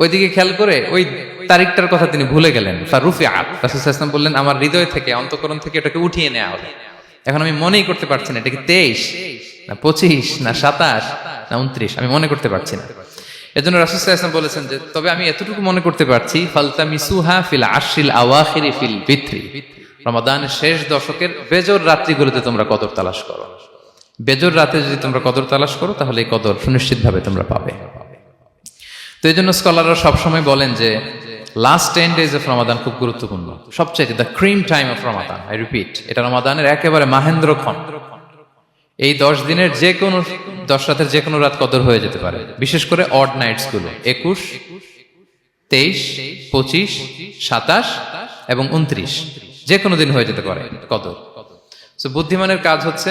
ওই দিকে খেয়াল করে ওই তারিখটার কথা তিনি ভুলে গেলেন। ফারুফি বললেন, আমার হৃদয় থেকে, অন্তকরণ থেকে এটাকে উঠিয়ে নেওয়া হবে। এখন আমি মনেই করতে পারছি না, এটা কি তেইশ, না পঁচিশ, না সাতাশ, না উনত্রিশ, আমি মনে করতে পারছি না। এজন্য রাসুলাম বলেছেন যে, তবে আমি এতটুকু মনে করতে পারছি ফালতা মিসুহা ফিল আশিল আওয়াখিরি ফিল বিথ্রি রমাদানের শেষ দশকের বেজর রাত্রিগুলোতে তোমরা কদর তালাশ করো। বেজর রাতে যদি তোমরা কদর তালাশ করো, তাহলে এই কদর সুনিশ্চিতভাবে তোমরা পাবে। তো এই জন্য স্কলাররা সবসময় বলেন যে last ten days of Ramadan খুব গুরুত্বপূর্ণ। সবচাইতে the cream time of Ramadan I repeat এটা রমাদানের একেবারে মাহেন্দ্রক্ষণ এই দশ দিনের যে কোনো, দশ রাতের যে কোনো রাত কদর হয়ে যেতে পারে। বিশেষ করে অড নাইটসগুলো, একুশ, তেইশ, পঁচিশ, সাতাশ এবং উনত্রিশ। যে কোনো দিন হয়ে যেতে পারে কদর। বুদ্ধিমানের কাজ হচ্ছে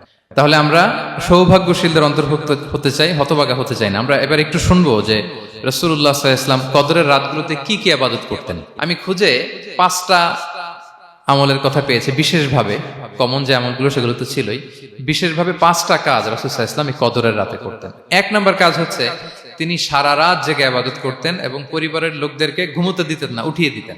তাহলে আমরা সৌভাগ্যশীলদের অন্তর্ভুক্ত হতে চাই, হতবাগা হতে চাই না। আমরা এবার একটু শুনব যে রসুল্লাহ ইসলাম কদরের রাতগুলোতে কি কি আবাদত করতেন। আমি খুঁজে পাঁচটা আমলের কথা পেয়েছি, বিশেষভাবে কমন যে আমলগুলো সেগুলো তো ছিলই, বিশেষভাবে পাঁচটা কাজ রাসুসাহ ইসলাম এই কদরের রাতে করতেন। এক নম্বর কাজ হচ্ছে তিনি সারা রাত জেগে আবাদত করতেন এবং পরিবারের লোকদেরকে ঘুমোতে দিতেন না, উঠিয়ে দিতেন।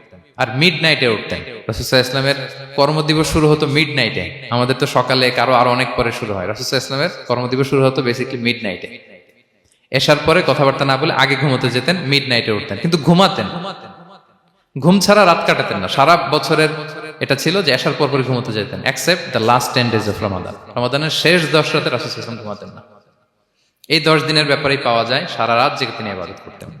আর মিড নাইটে উঠতেন রাসুসাহ ইসলামের কর্মদিবস শুরু হতো মিড নাইটে আমাদের তো সকালে কারও আরও অনেক পরে শুরু হয়। রাসুসাহ ইসলামের কর্মদিবস শুরু হতো বেসিক্যালি মিড নাইটে এসার পরে কথাবার্তা না বলে আগে ঘুমোতে যেতেন মিড নাইটে উঠতেন। কিন্তু ঘুমাতেন। ঘুম ছাড়া রাত কাটাতেন না। সারা বছরের এটা ছিল যে এসার পর পরে ঘুমোতে যেতেন accept the last ten days of Ramadan রমাদানের শেষ দশ রাতে রাসুল ইসলাম ঘুমাতেন না। এই দশ দিনের ব্যাপারেই পাওয়া যায় সারা রাত জেগে তিনি আবাদত করতেন।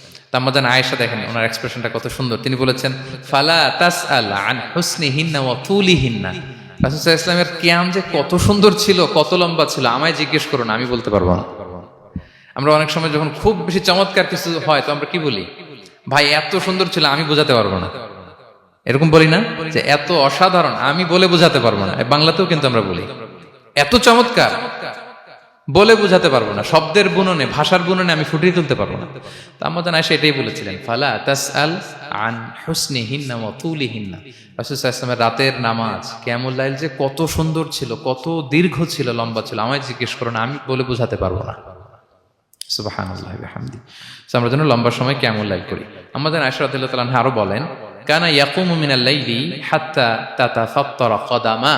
তা আম্মাজান আয়েশা দেখেন, ওনার এক্সপ্রেশনটা কত সুন্দর। তিনি বলেছেন, ফালা তাস আল আন হুসনি হিন্না ও তুলি হিন্না রাসুসাহ ইসলামের কিয়াম যে কত সুন্দর ছিল, কত লম্বা ছিল, আমায় জিজ্ঞেস করুন, আমি বলতে পারব না। আমরা অনেক সময় যখন খুব বেশি চমৎকার কিছু হয়, তো আমরা কি বলি? ভাই, এত সুন্দর ছিল, আমি বোঝাতে পারব না। এরকম বলি না যে, এত অসাধারণ, আমি বলে বোঝাতে পারব না। বাংলাতেও কিন্তু আমরা বলি। এত চমৎকার। বলে বোঝাতে পারব না। শব্দের বুননে, ভাষার বুননে আমি ফুটিয়ে তুলতে পারব না। তা আমাদের আয়সা এটাই বলেছিলেন, ফালা তাস আল আন হুসনি হিন্না তুলি হিন্না রাসুসাল্লামের রাতের নামাজ কেমন লাইল যে কত সুন্দর ছিল, কত দীর্ঘ ছিল, লম্বা ছিল। আমায় জিজ্ঞেস করো না, আমি বলে বোঝাতে পারব না। হামদি আমরা যেন লম্বা সময় কেমন লাইল করি। আমাদের আয়সা রাদিল্লাহ তাআলা আরও বলেন, কানা ইয়াকুমু মিনাল লাইলি হাত্তা তাতাফাত্তারা কদামা।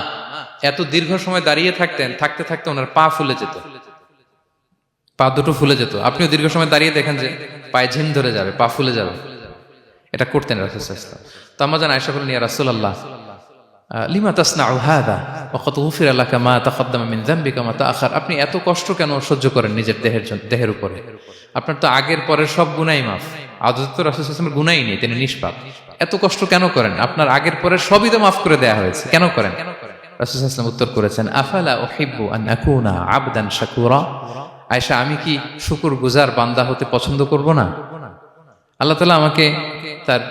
এত দীর্ঘ সময় দাঁড়িয়ে থাকতেন, থাকতে থাকতে ওনার পা ফুলে যেত। পা দুটো ফুলে যেত। আপনিও দীর্ঘ সময় দাঁড়িয়ে দেখেন যে পায়ে ঝিম ধরে যাবে, পা ফুলে যাবে। এটা করতেন আপনি এত কষ্ট কেন সহ্য করেন নিজের দেহের দেহের উপরে? আপনার তো আগের পরের সব গুনাই মাফ। আদত তো রাসূল সাল্লাল্লাহু গুনাই নেই, তিনি নিষ্পাপ। এত কষ্ট কেন করেন? আপনার আগের পরের সবই তো মাফ করে দেয়া হয়েছে। কেন করেন? রাসূল উত্তর করেছেন, আফালা উহিব্বু আন আকুনা আবদান শাকুরা? আয়েশা, আমি কি শুকুর গুজার বান্দা হতে পছন্দ করব না? আল্লাহ তালা আমাকে তার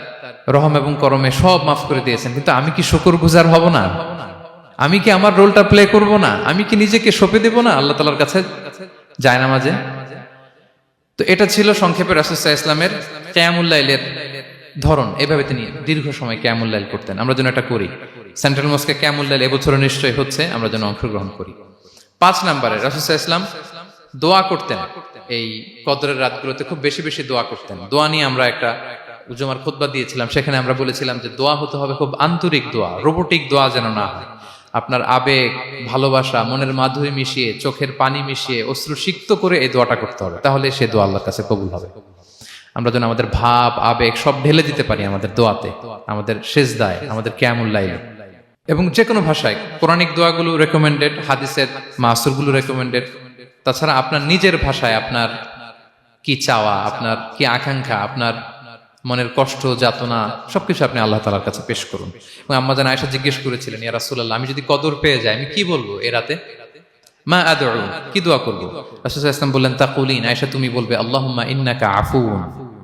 রহম এবং করমে সব মাফ করে দিয়েছেন, কিন্তু আমি কি শুকুর গুজার হব না? আমি কি আমার রোলটা প্লে করব না? আমি কি নিজেকে সঁপে দেব না? আল্লাহ তালার কাছে যায় না মাঝে তো এটা ছিল সংক্ষেপে রাসুসাহ ইসলামের ক্যামুল্লাইলের ধরন। এভাবে তিনি দীর্ঘ সময় ক্যামুল্লাইল করতেন। আমরা যেন এটা করি। সেন্ট্রাল মস্কে ক্যামুল্লাইল এবছরও নিশ্চয়ই হচ্ছে, আমরা যেন অংশগ্রহণ করি। পাঁচ নম্বরে রাসুসাহ ইসলাম দোয়া করতেন। এই কদরের রাতগুলোতে খুব বেশি বেশি দোয়া করতেন। দোয়া নিয়ে আমরা একটা উজুমার খুতবা দিয়েছিলাম, সেখানে আমরা বলেছিলাম যে দোয়া হতে হবে খুব আন্তরিক দোয়া, রোবোটিক দোয়া যেন না হয়। আপনার আবেগ, ভালোবাসা, মনের মাধুরী মিশিয়ে, চোখের পানি মিশিয়ে অশ্রু সিক্ত করে এই দোয়াটা করতে হবে, তাহলে সে দোয়া আল্লাহর কাছে কবুল হবে। আমরা যেন আমাদের ভাব, আবেগ সব ঢেলে দিতে পারি আমাদের দোয়াতে, আমাদের শেষ দায় আমাদের ক্যামুল্লাইলে এবং যে কোনো ভাষায় পৌরাণিক দোয়াগুলো রেকমেন্ডেড হাদিসের মাসুরগুলো রেকমেন্ডেড তাছাড়া আপনার নিজের ভাষায় আপনার কি চাওয়া, আপনার কি আকাঙ্ক্ষা, আপনার মনের কষ্ট, যাতনা, সবকিছু আপনি আল্লাহ তালার কাছে পেশ করুন। এবং আম্মা জান আয়সা জিজ্ঞেস করেছিলেন, ইয়া রাসূলুল্লাহ, আমি যদি কদর পেয়ে যাই, আমি কি বলব এ রাতে? মা আদউ, কি দোয়া করব? রাসূল ইসলাম বললেন, তাকুলিন। আয়সা তুমি বলবে, আল্লাহুম্মা ইন্নাকা আফুন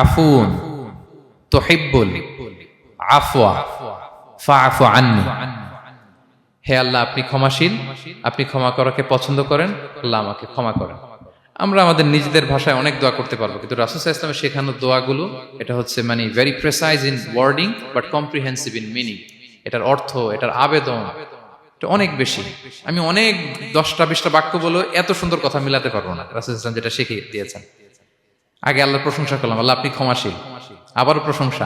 আফুন হে আল্লাহ, আপনি ক্ষমাশীল, আপনি ক্ষমা করাকে পছন্দ করেন, আল্লাহ আমাকে ক্ষমা করেন। আমরা আমাদের নিজেদের ভাষায় অনেক দোয়া করতে পারব, কিন্তু রাসুসা ইসলামের শেখানো দোয়াগুলো, এটা হচ্ছে মানে very precise in wording but comprehensive in meaning এটার অর্থ, এটার আবেদন এটা অনেক বেশি। আমি অনেক দশটা বিশটা বাক্য বলে এত সুন্দর কথা মিলাতে পারব না। রাসুল ইসলাম যেটা শিখে দিয়েছেন। আগে আল্লাহর প্রশংসা করলাম, আল্লাহ আপনি ক্ষমাশীল। আবারও প্রশংসা।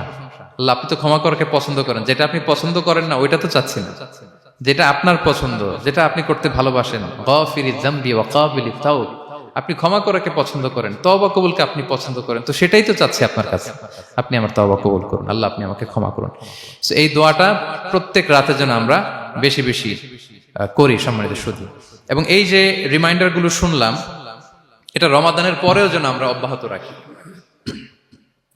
আল্লাহ আপনি তো ক্ষমা করাকে পছন্দ করেন। যেটা আপনি পছন্দ করেন না, ওইটা তো চাচ্ছি না যেটা আপনার পছন্দ, যেটা আপনি করতে ভালোবাসেন। তাওব। আপনি ক্ষমা করাকে পছন্দ করেন, তওবা কবুলকে আপনি পছন্দ করেন। তো সেটাই তো চাচ্ছি আপনার কাছে। আপনি আমার তওবা কবুল করুন, আল্লাহ আপনি আমাকে ক্ষমা করুন। এই দোয়াটা প্রত্যেক রাতে যেন আমরা বেশি বেশি করি সম্মানিত শুধু। এবং এই যে রিমাইন্ডারগুলো শুনলাম, এটা রমাদানের পরেও যেন আমরা অব্যাহত রাখি।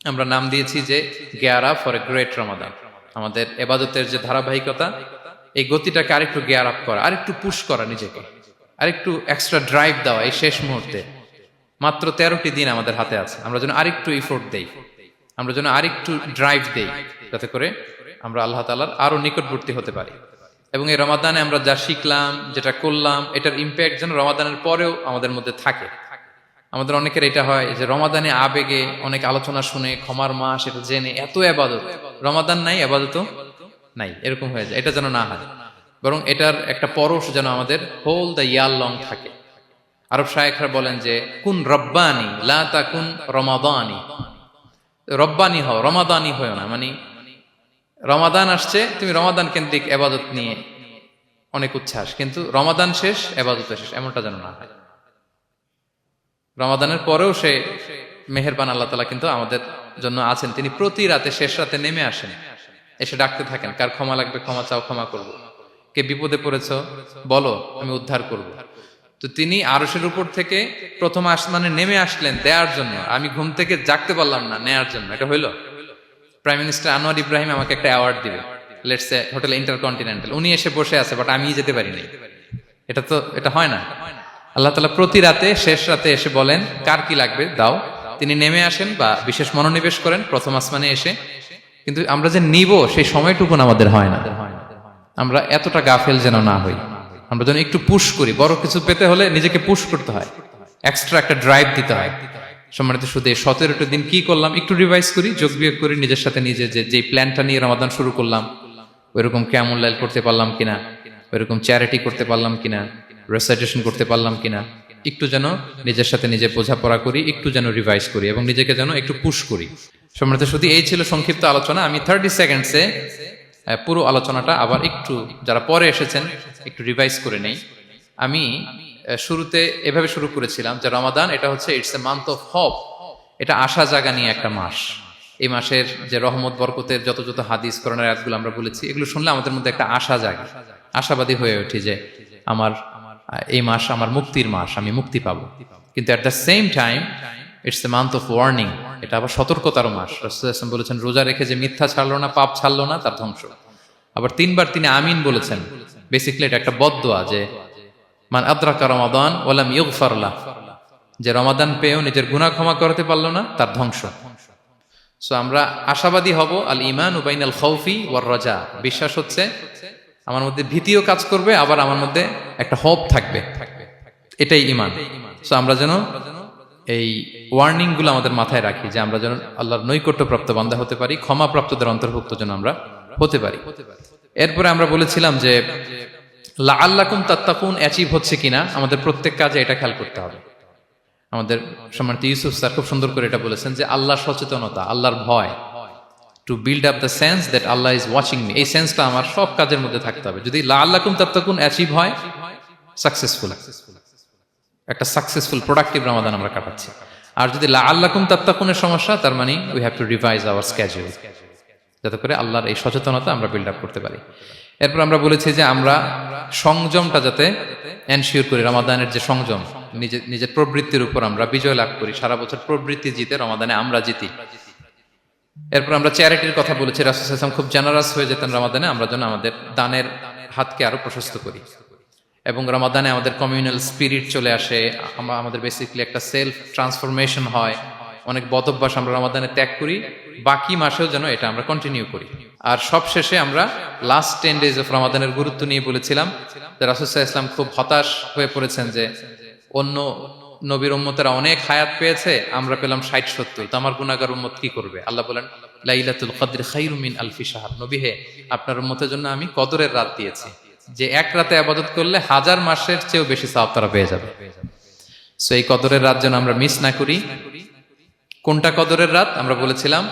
আমরা নাম দিয়েছি যে গেয়ারা ফর এ গ্রেট রমাদান। আমাদের এবাদতের যে ধারাবাহিকতা, এই গতিটাকে আরেকটু গেয়ার আপ করা, আরেকটু পুশ করা নিজেকে। আরেকটু এক্সট্রা ড্রাইভ দেওয়া এই শেষ মুহূর্তে। মাত্র তেরোটি দিন আমাদের হাতে আছে। আমরা যেন আরেকটু ইফোর্ট দেই। আমরা যেন আরেকটু ড্রাইভ দেই, যাতে করে আমরা আল্লাহ তালার আরও নিকটবর্তী হতে পারি। এবং এই রমাদানে আমরা যা শিখলাম, যেটা করলাম, এটার ইম্প্যাক্ট যেন রমাদানের পরেও আমাদের মধ্যে থাকে। আমাদের অনেকের এটা হয় যে রমাদানে আবেগে অনেক আলোচনা শুনে, ক্ষমার মাস এটা জেনে, এত আবাদত। রমাদান নাই, আবাদত নাই, এরকম হয়ে যায়। এটা যেন না হয়। বরং এটার একটা পরশ যেন আমাদের হোল দ্য ইয়ার লং থাকে। আরব শায়েখরা বলেন যে, কুন রব্বানি, লা তা কুন রমাদানি। রব্বানি হও, রমাদানি হয়েও না। মানে রমাদান আসছে, তুমি রমাদান কেন্দ্রিক এবাদত নিয়ে অনেক উচ্ছ্বাস, কিন্তু রমাদান শেষ, এবাদত শেষ, এমনটা যেন না হয়। রমাদানের পরেও সে মেহেরবান আল্লাহ তালা কিন্তু আমাদের জন্য আছেন। তিনি প্রতি রাতে, শেষ রাতে নেমে আসেন, এসে ডাকতে থাকেন, কার ক্ষমা লাগবে, ক্ষমা চাও, ক্ষমা করব। কে বিপদে পড়েছ, বলো, আমি উদ্ধার করব। তো তিনি আরসের উপর থেকে প্রথম আসমানে নেমে আসলেন দেওয়ার জন্য। আমি ঘুম থেকে জাগতে পারলাম না নেয়ার জন্য, এটা হইল। প্রাইম মিনিস্টার আনোয়ার ইব্রাহিম আমাকে একটা অ্যাওয়ার্ড দিবে। লেটস হোটেল ইন্টারকন্টিনেন্টাল উনি এসে বসে আছে বাট আমি যেতে পারিনি এটা তো, এটা হয় না। আল্লাহ তালা প্রতি রাতে, শেষ রাতে এসে বলেন, কার কি লাগবে? দাও। তিনি নেমে আসেন বা বিশেষ মনোনিবেশ করেন, প্রথম আসমানে এসে। কিন্তু আমরা যে নিব, সেই সময়টুকুন আমাদের হয় না। আমরা এতটা গাফেল যেন না হই। আমরা যেন একটু পুশ করি। বড় কিছু পেতে হলে নিজেকে পুশ করতে হয়। এক্সট্রা একটা ড্রাইভ দিতে হয়। সম্মানিত শুধু সতেরোটা দিন কি করলাম? একটু রিভাইজ করি, যোগ বিয়োগ করি, নিজের সাথে নিজে যে যে প্ল্যানটা নিয়ে রমাদান শুরু করলাম, ওইরকম কেমন লাইল করতে পারলাম কিনা? ওইরকম চ্যারিটি করতে পারলাম কিনা? রেসাইটেশন করতে পারলাম কিনা? একটু যেন নিজের সাথে নিজে বোঝাপড়া করি, একটু যেন রিভাইজ করি এবং নিজেকে যেন একটু পুশ করি। সম্মানিত শুধু এই ছিল সংক্ষিপ্ত আলোচনা। আমি থার্টি সেকেন্ডসে পুরো আলোচনাটা আবার একটু যারা পরে এসেছেন, একটু রিভাইজ করে নেই। আমি শুরুতে এভাবে শুরু করেছিলাম যে রমাদান, এটা হচ্ছে it's a month of hope এটা আশা জাগা নিয়ে একটা মাস। এই মাসের যে রহমত, বরকতের যত যত হাদিস করোনার আয়াতগুলো আমরা বলেছি, এগুলো শুনলে আমাদের মধ্যে একটা আশা জাগে। আশাবাদী হয়ে উঠি যে আমার এই মাস আমার মুক্তির মাস, আমি মুক্তি পাবো। কিন্তু at the same time it's a month of warning এটা আবার সতর্কতার মাস। রসুল বলেছেন, রোজা রেখে যে মিথ্যা ছাড়লো না, পাপ ছাড়লো না, তার ধ্বংস। আবার তিনবার তিনি আমিন বলেছেন। বেসিক্যালি এটা একটা বদোয়া যে মান আদ্রাকা রমাদান ওলাম ইউগফারলা যে রমাদান পেয়েও নিজের গুনাহ ক্ষমা করতে পারল না, তার ধ্বংস। সো আমরা আশাবাদী হব, আল ইমান উবাইন আল খৌফি ওয়ার রজা। বিশ্বাস হচ্ছে, আমার মধ্যে ভীতিও কাজ করবে, আবার আমার মধ্যে একটা হোপ থাকবে। এটাই ইমান সো আমরা যেন এই ওয়ার্নিংগুলো আমাদের মাথায় রাখি, যে আমরা যেন আল্লাহর নৈকট্য প্রাপ্ত বান্ধা হতে পারি ক্ষমা প্রাপ্তদের অন্তর্ভুক্ত যেন আমরা হতে পারি। এরপরে আমরা বলেছিলাম যে লা আল্লাকুম তাত্তাকুন অ্যাচিভ হচ্ছে কিনা আমাদের প্রত্যেক কাজে এটা খেয়াল করতে হবে। আমাদের সম্মানিত ইউসুফ স্যার খুব সুন্দর করে এটা বলেছেন যে আল্লাহর সচেতনতা, আল্লাহর ভয়। To build up the sense that Allah is watching me এই সেন্সটা আমার সব কাজের মধ্যে থাকতে হবে। যদি লা আল্লাকুম তাত্তাকুন অ্যাচিভ হয় সাকসেসফুল একটা সাকসেসফুল প্রোডাক্টিভ রমাদান আমরা কাটাচ্ছি। আর যদি লা আল্লাকুম তাত্তাকুনের সমস্যা, তার মানে we have to revise our schedule যাতে করে আল্লাহর এই সচেতনতা আমরা বিল্ড আপ করতে পারি। এরপর আমরা বলেছি যে আমরা সংযমটা যাতে এনশিওর করি, রমাদানের যে সংযম নিজের নিজের প্রবৃত্তির উপর আমরা বিজয় লাভ করি, সারা বছর প্রবৃত্তি জিতে রমাদানে আমরা জিতি। এরপর আমরা চ্যারিটির কথা বলেছি, রাসুল ইসলাম খুব জেনারাস হয়ে যেতেন রমাদানে, আমরা যেন আমাদের দানের হাতকে আরও প্রশস্ত করি। এবং রমাদানে আমাদের কমিউনাল স্পিরিট চলে আসে, আমরা, আমাদের বেসিক্যালি একটা সেলফ ট্রান্সফরমেশন হয়, অনেক বদভ্যাস আমরা রমাদানে ত্যাগ করি, বাকি মাসেও যেন এটা আমরা কন্টিনিউ করি। আর সব শেষে আমরা লাস্ট টেন ডেজ অফ রমাদানের গুরুত্ব নিয়ে বলেছিলাম যে রাসুসাহ ইসলাম খুব হতাশ হয়ে পড়েছেন যে অন্য নবীর উম্মতেরা অনেক হায়াত পেয়েছে, আমরা পেলাম ষাট সত্তর। তো আমার গুণাগার উম্মত কি করবে? আল্লাহ বলেন, লাইলাতুল কদর খাইরুমিন আলফি সাহাব নবী হে, আপনার উম্মতের জন্য আমি কদরের রাত দিয়েছি, যে এক রাতে আবাদত করলে হাজার মাসের চেয়েও বেশি সাহাব তারা পেয়ে যাবে। সো এই কদরের রাত যেন আমরা মিস না করি। কোনটা কদরের রাত? আমরা বলেছিলাম,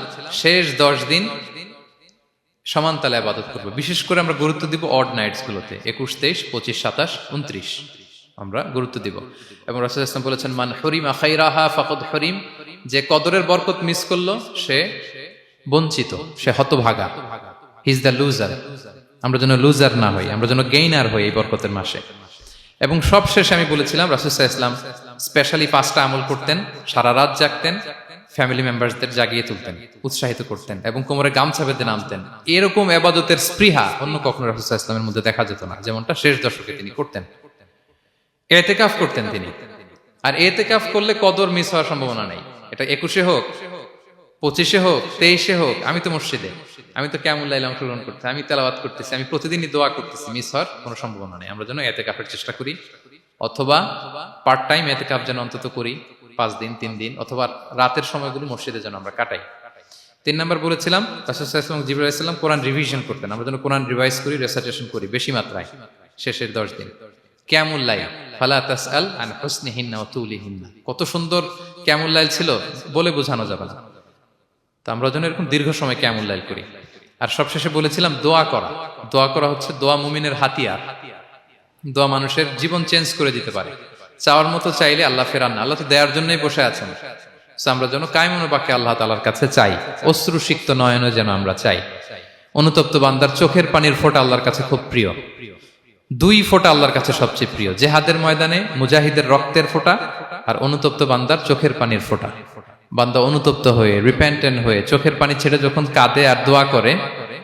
শেষ দশ দিন সমান তালে আবাদত করব। বিশেষ করে আমরা গুরুত্ব দিব অড নাইটস গুলোতে। একুশ, তেইশ, পঁচিশ, সাতাশ উনত্রিশ আমরা গুরুত্ব দিব। এবং রাসুল ইসলাম বলেছেন, মান হরিম আখাইরাহা ফাকদ হরিম যে কদরের বরকত মিস করল, সে বঞ্চিত, সে হতভাগা। হিজ দ্য লুজার আমরা যেন লুজার না হই, আমরা যেন গেইনার হই এই বরকতের মাসে। এবং সব শেষে আমি বলেছিলাম রাসুসাহ ইসলাম স্পেশালি পাঁচটা আমল করতেন, সারা রাত জাগতেন ফ্যামিলি মেম্বারদের জাগিয়ে তুলতেন, উৎসাহিত করতেন এবং কোমরে গামছা বেঁধে নামতেন। এরকম এবাদতের স্পৃহা অন্য কখনো রাসুসাহ ইসলামের মধ্যে দেখা যেত না। যেমনটা শেষ দশকে তিনি করতেন। এতেকাফ করতেন তিনি। আর এতেকাফ করলে কদর মিস হওয়ার সম্ভাবনা নেই। এটা একুশে হোক, পঁচিশে হোক, তেইশে হোক, আমি তো মসজিদে। আমি তো কেমন লাইলে অংশগ্রহণ করতেছি, আমি তেলাবাদ করতেছি, আমি প্রতিদিনই দোয়া করতেছি, মিস হওয়ার কোনো সম্ভাবনা নেই। আমরা যেন এতে কাফের চেষ্টা করি, অথবা পার্ট টাইম এতে কাপ যেন অন্তত করি। পাঁচ দিন, তিন দিন, অথবা রাতের সময়গুলো মসজিদে যেন আমরা কাটাই। তিন নাম্বার বলেছিলাম রাসুসাল্লাম কোরআন রিভিশন করতেন। আমরা যেন কোরআন রিভাইজ করি রেসার্টেশন করি, বেশি মাত্রায়, শেষের দশ দিন। কত সুন্দর কেমন লাইল ছিল, বলে বোঝানো যাবে না। তো আমরা যেন এরকম দীর্ঘ সময় কেমন লাইল করি। আর সবশেষে বলেছিলাম, দোয়া করা। দোয়া করা হচ্ছে দোয়া মুমিনের হাতিয়ার। দোয়া মানুষের জীবন চেঞ্জ করে দিতে পারে। চাওয়ার মতো চাইলে আল্লাহ ফেরান না। আল্লাহ তো দেওয়ার জন্যই বসে আছেন। আমরা যেন কায়মনোবাক্যে আল্লাহ তালার কাছে চাই। অশ্রুসিক্ত নয়নে যেন আমরা চাই। অনুতপ্ত বান্দার চোখের পানির ফোঁটা আল্লাহর কাছে খুব প্রিয়। দুই ফোঁটা আল্লাহর কাছে সবচেয়ে প্রিয়। জেহাদের ময়দানে মুজাহিদের রক্তের ফোঁটা আর অনুতপ্ত বান্দার চোখের পানির ফোঁটা। বান্দা অনুতপ্ত হয়ে রিপেন্টেন্ট হয়ে, চোখের পানি ছেড়ে যখন কাঁদে আর দোয়া করে,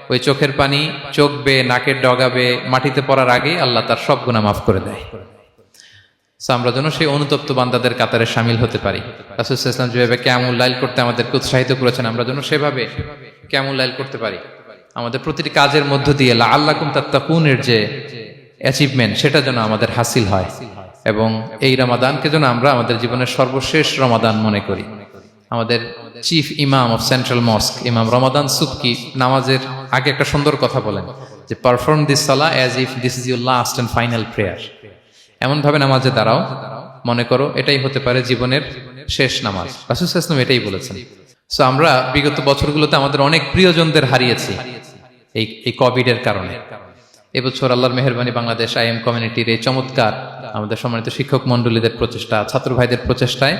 ওই চোখের পানি চোখ বে নাকের ডগাবে মাটিতে পড়ার আগেই আল্লাহ তার সব গুণা মাফ করে দেয়। So, আমরা যেন সেই অনুতপ্ত বান্দাদের কাতারে সামিল হতে পারি। রাসুলাম যেভাবে কেমন লাইল করতে আমাদেরকে উৎসাহিত করেছেন, আমরা যেন সেভাবে কেমন লাইল করতে পারি। আমাদের প্রতিটি কাজের মধ্য দিয়ে আল্লাহ তাত্তাকুনের যে অ্যাচিভমেন্ট সেটা যেন আমাদের হাসিল হয়। এবং এই রমাদানকে যেন আমরা আমাদের জীবনের সর্বশেষ রমাদান মনে করি। আমাদের চিফ ইমাম অফ সেন্ট্রাল মস্ক ইমাম রমাদান সুবকি নামাজের আগে একটা সুন্দর কথা বলেন, যে perform this salah as if this is your last and final prayer এমন ভাবে নামাজে দাঁড়াও, মনে করো এটাই হতে পারে জীবনের শেষ নামাজ। রাসুল ইসলাম এটাই বলেছেন। সো আমরা বিগত বছরগুলোতে আমাদের অনেক প্রিয়জনদের হারিয়েছি এই এই কোভিড এর কারণে। এবছর আল্লাহর মেহরবানি বাংলাদেশ আইএম কমিউনিটির এই চমৎকার আমাদের সম্মানিত শিক্ষক মন্ডলীদের প্রচেষ্টা, ছাত্র ভাইদের প্রচেষ্টায়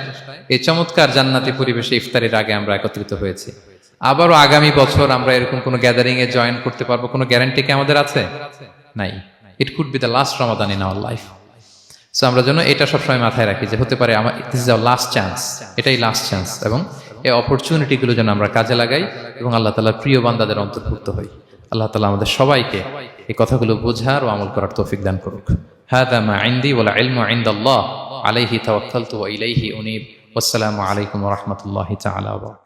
এই চমৎকার জান্নাতি পরিবেশে ইফতারির আগে আমরা একত্রিত হয়েছি। আবারও আগামী বছর আমরা এরকম কোনো গ্যাদারিং এ জয়েন করতে পারব, কোনো গ্যারান্টি কি আমাদের আছে? নাই। It could be the last Ramadan in our life so আমরা যেন এটা সবসময় মাথায় রাখি যে হতে পারে আমার this is our last chance এটাই লাস্ট চান্স এবং এই অপরচুনিটিগুলো যেন আমরা কাজে লাগাই এবং আল্লাহ তালার প্রিয় বান্দাদের অন্তর্ভুক্ত হই আল্লাহ তালা আমাদের সবাইকে এই কথাগুলো বোঝার ও আমল করার তৌফিক দান করুক هذا ما عندي والعلم عند الله عليه توكلت وإليه أنيب والسلام عليكم ورحمة الله تعالى وبركاته